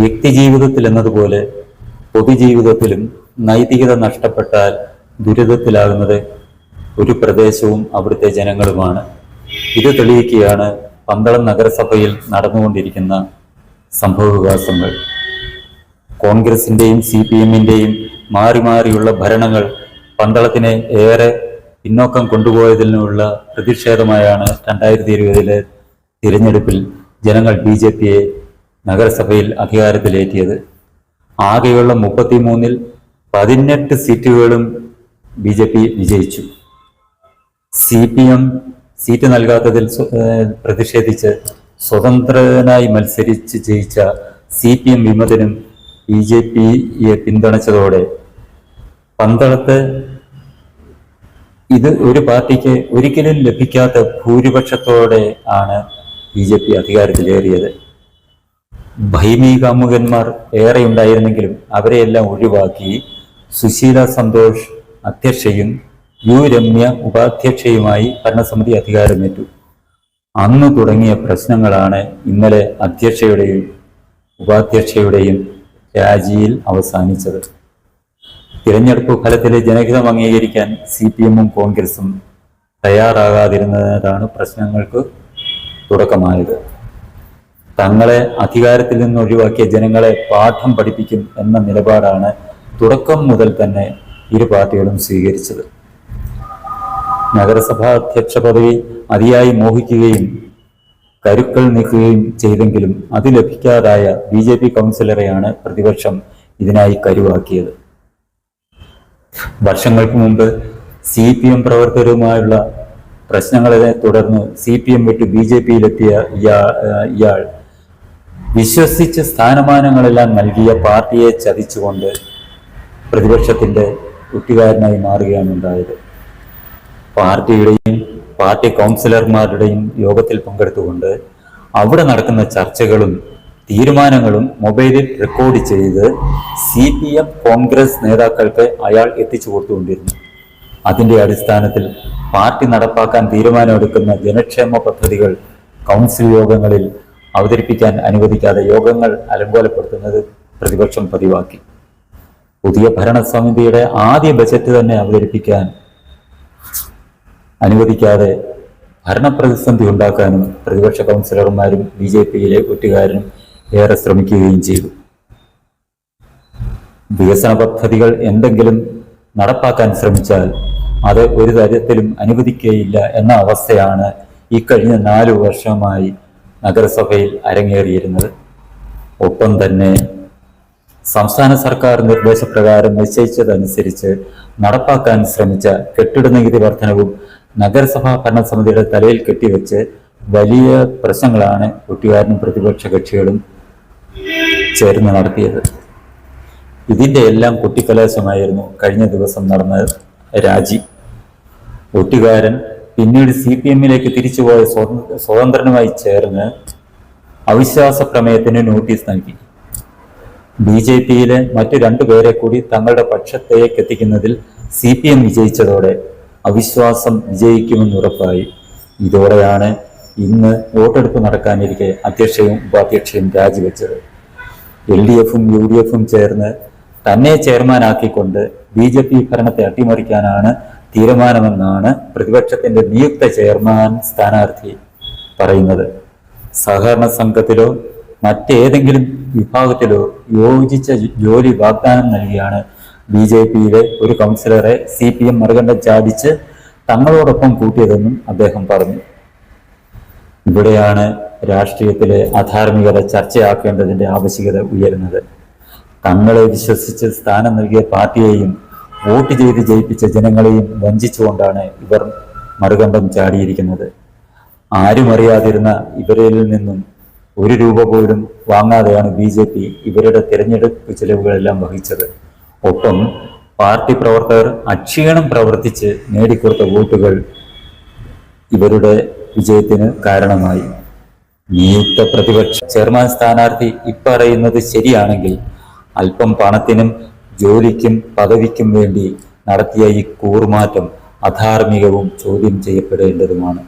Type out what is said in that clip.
വ്യക്തിജീവിതത്തിൽ എന്നതുപോലെ പൊതുജീവിതത്തിലും നൈതികത നഷ്ടപ്പെട്ടാൽ ദുരിതത്തിലാകുന്നത് ഒരു പ്രദേശവും അവിടുത്തെ ജനങ്ങളുമാണ്. ഇത് തെളിയിക്കുകയാണ് പന്തളം നഗരസഭയിൽ നടന്നുകൊണ്ടിരിക്കുന്ന സംഭവവികാസങ്ങൾ. കോൺഗ്രസിന്റെയും സി പി എമ്മിന്റെയും മാറി മാറിയുള്ള ഭരണങ്ങൾ പന്തളത്തിനെ ഏറെ പിന്നോക്കം കൊണ്ടുപോയതിനുള്ള പ്രതിഷേധമായാണ് രണ്ടായിരത്തി ഇരുപതിലെ തിരഞ്ഞെടുപ്പിൽ ജനങ്ങൾ ബി ജെ പിയെ നഗരസഭയിൽ അധികാരത്തിലേറ്റിയത്. ആകെയുള്ള മുപ്പത്തിമൂന്നിൽ പതിനെട്ട് സീറ്റുകളും ബി ജെ പി വിജയിച്ചു. സി പി എം സീറ്റ് നൽകാത്തതിൽ പ്രതിഷേധിച്ച് സ്വതന്ത്രനായി മത്സരിച്ച് ജയിച്ച സി പി എം വിമതനും ബി ജെ പിയെ പിന്തുണച്ചതോടെ പന്തളത്ത് ഇത് ഒരു പാർട്ടിക്ക് ഒരിക്കലും ലഭിക്കാത്ത ഭൂരിപക്ഷത്തോടെ ആണ് ബി ജെ പി അധികാരത്തിലേറിയത്. ഭൈമി കാമുകന്മാർ ഏറെ ഉണ്ടായിരുന്നെങ്കിലും അവരെയെല്ലാം ഒഴിവാക്കി. സുശീല സന്തോഷ് അധ്യക്ഷയും യു രമ്യ ഉപാധ്യക്ഷയുമായി ഭരണസമിതി അധികാരമേറ്റു. അന്ന് തുടങ്ങിയ പ്രശ്നങ്ങളാണ് ഇന്നലെ അധ്യക്ഷയുടെയും ഉപാധ്യക്ഷയുടെയും രാജിയിൽ അവസാനിച്ചത്. തിരഞ്ഞെടുപ്പ് ഫലത്തിലെ ജനഹിതം അംഗീകരിക്കാൻ സി പി എമ്മും കോൺഗ്രസും തയ്യാറാകാതിരുന്നതാണ് പ്രശ്നങ്ങൾക്ക് തുടക്കമായത്. തങ്ങളെ അധികാരത്തിൽ നിന്ന് ഒഴിവാക്കിയ ജനങ്ങളെ പാഠം പഠിപ്പിക്കും എന്ന നിലപാടാണ് തുടക്കം മുതൽ തന്നെ ഇരു പാർട്ടികളും സ്വീകരിച്ചത്. നഗരസഭാ അധ്യക്ഷ പദവി അതിയായി മോഹിക്കുകയും കരുക്കൾ നീക്കുകയും ചെയ്തെങ്കിലും അത് ലഭിക്കാതായ ബി ജെ പി കൗൺസിലറെയാണ് പ്രതിപക്ഷം ഇതിനായി കരുവാക്കിയത്. വർഷങ്ങൾക്ക് മുമ്പ് സി പി എം പ്രവർത്തകരുമായുള്ള പ്രശ്നങ്ങളെ തുടർന്ന് സി പി എം വിട്ട് ബി ജെ പിയിലെത്തിയ ഇയാൾ ഇയാൾ വിശ്വസിച്ച് സ്ഥാനമാനങ്ങളെല്ലാം നൽകിയ പാർട്ടിയെ ചതിച്ചുകൊണ്ട് പ്രതിപക്ഷത്തിന്റെ കുട്ടികാരനായി മാറുകയാണ് ഉണ്ടായത്. പാർട്ടിയുടെയും പാർട്ടി കൗൺസിലർമാരുടെയും യോഗത്തിൽ പങ്കെടുത്തുകൊണ്ട് അവിടെ നടക്കുന്ന ചർച്ചകളും തീരുമാനങ്ങളും മൊബൈലിൽ റെക്കോർഡ് ചെയ്ത് സി പി എം കോൺഗ്രസ് നേതാക്കൾക്ക് അയാൾ എത്തിച്ചു കൊടുത്തുകൊണ്ടിരുന്നു. അതിന്റെ അടിസ്ഥാനത്തിൽ പാർട്ടി നടപ്പാക്കാൻ തീരുമാനമെടുക്കുന്ന ജനക്ഷേമ പദ്ധതികൾ കൗൺസിൽ യോഗങ്ങളിൽ അവതരിപ്പിക്കാൻ അനുവദിക്കാതെ യോഗങ്ങൾ അലങ്കോലപ്പെടുത്തുന്നത് പ്രതിപക്ഷം പതിവാക്കി. പുതിയ ഭരണസമിതിയുടെ ആദ്യ ബജറ്റ് തന്നെ അവതരിപ്പിക്കാൻ അനുവദിക്കാതെ ഭരണപ്രതിസന്ധി ഉണ്ടാക്കാനും പ്രതിപക്ഷ കൗൺസിലർമാരും ബി ജെ പിയിലെ ഒറ്റുകാരനും ഏറെ ശ്രമിക്കുകയും ചെയ്തു. വികസന പദ്ധതികൾ എന്തെങ്കിലും നടപ്പാക്കാൻ ശ്രമിച്ചാൽ അത് ഒരു തരത്തിലും അനുവദിക്കുകയില്ല എന്ന അവസ്ഥയാണ് ഈ കഴിഞ്ഞ നാലു വർഷമായി നഗരസഭയിൽ അരങ്ങേറിയിരുന്നത്. ഒപ്പം തന്നെ സംസ്ഥാന സർക്കാർ നിർദ്ദേശപ്രകാരം നിശ്ചയിച്ചതനുസരിച്ച് നടപ്പാക്കാൻ ശ്രമിച്ച കെട്ടിട നികുതി വർധനവും നഗരസഭാ ഭരണസമിതിയുടെ തലയിൽ കെട്ടിവെച്ച് വലിയ പ്രശ്നങ്ങളാണ് ഒറ്റുകാരനും പ്രതിപക്ഷ കക്ഷികളും ചേർന്ന് നടത്തിയത്. ഇതിന്റെ എല്ലാം കുട്ടിക്കലാശമായിരുന്നു കഴിഞ്ഞ ദിവസം നടന്ന രാജി. ഒറ്റുകാരൻ പിന്നീട് സി പി എമ്മിലേക്ക് തിരിച്ചുപോയ സ്വതന്ത്ര- സ്വതന്ത്രനുമായി ചേർന്ന് അവിശ്വാസ പ്രമേയത്തിന് നോട്ടീസ് നൽകി. ബി ജെ പിയിലെ മറ്റു രണ്ടു പേരെ കൂടി തങ്ങളുടെ പക്ഷത്തേക്ക് എത്തിക്കുന്നതിൽ സി പി എം വിജയിച്ചതോടെ അവിശ്വാസം വിജയിക്കുമെന്ന് ഉറപ്പായി. ഇതോടെയാണ് ഇന്ന് വോട്ടെടുപ്പ് നടക്കാനിരിക്കെ അധ്യക്ഷയും ഉപാധ്യക്ഷയും രാജിവെച്ചത്. എൽ ഡി എഫും യു ഡി എഫും ചേർന്ന് തന്നെ ചെയർമാനാക്കിക്കൊണ്ട് ബി ജെ പി ഭരണത്തെ അട്ടിമറിക്കാനാണ് തീരുമാനമെന്നാണ് പ്രതിപക്ഷത്തിന്റെ നിയുക്ത ചെയർമാൻ സ്ഥാനാർത്ഥി പറയുന്നത്. സഹകരണ സംഘത്തിലോ മറ്റേതെങ്കിലും വിഭാഗത്തിലോ യോജിച്ച ജോലി വാഗ്ദാനം നൽകിയാണ് ബി ജെ പിയിലെ ഒരു കൗൺസിലറെ സി പി എം മറുകണ്ഠം ചാടിച്ച് തങ്ങളോടൊപ്പം കൂട്ടിയതെന്നും അദ്ദേഹം പറഞ്ഞു. ഇവിടെയാണ് രാഷ്ട്രീയത്തിലെ അധാർമികത ചർച്ചയാക്കേണ്ടതിന്റെ ആവശ്യകത ഉയരുന്നത്. തങ്ങളെ വിശ്വസിച്ച് സ്ഥാനം നൽകിയ പാർട്ടിയെയും വോട്ട് ചെയ്ത് ജയിപ്പിച്ച ജനങ്ങളെയും വഞ്ചിച്ചുകൊണ്ടാണ് ഇവർ മറുകണ്ഠം ചാടിയിരിക്കുന്നത്. ആരും അറിയാതിരുന്ന ഇവരിൽ നിന്നും ഒരു രൂപ പോലും വാങ്ങാതെയാണ് ബി ജെ പി ഇവരുടെ തിരഞ്ഞെടുപ്പ് ചെലവുകളെല്ലാം വഹിച്ചത്. ഒപ്പം പാർട്ടി പ്രവർത്തകർ അക്ഷീണം പ്രവർത്തിച്ച് നേടിക്കൊടുത്ത വോട്ടുകൾ ഇവരുടെ വിജയത്തിന് കാരണമായി. നിയുക്ത പ്രതിപക്ഷ ചെയർമാൻ സ്ഥാനാർത്ഥി ഇപ്പറയുന്നത് ശരിയാണെങ്കിൽ അല്പം പണത്തിനും ജോലിക്കും പദവിക്കും വേണ്ടി നടത്തിയ ഈ കൂറുമാറ്റം അധാർമികവും ചോദ്യം ചെയ്യപ്പെടേണ്ടതുമാണ്.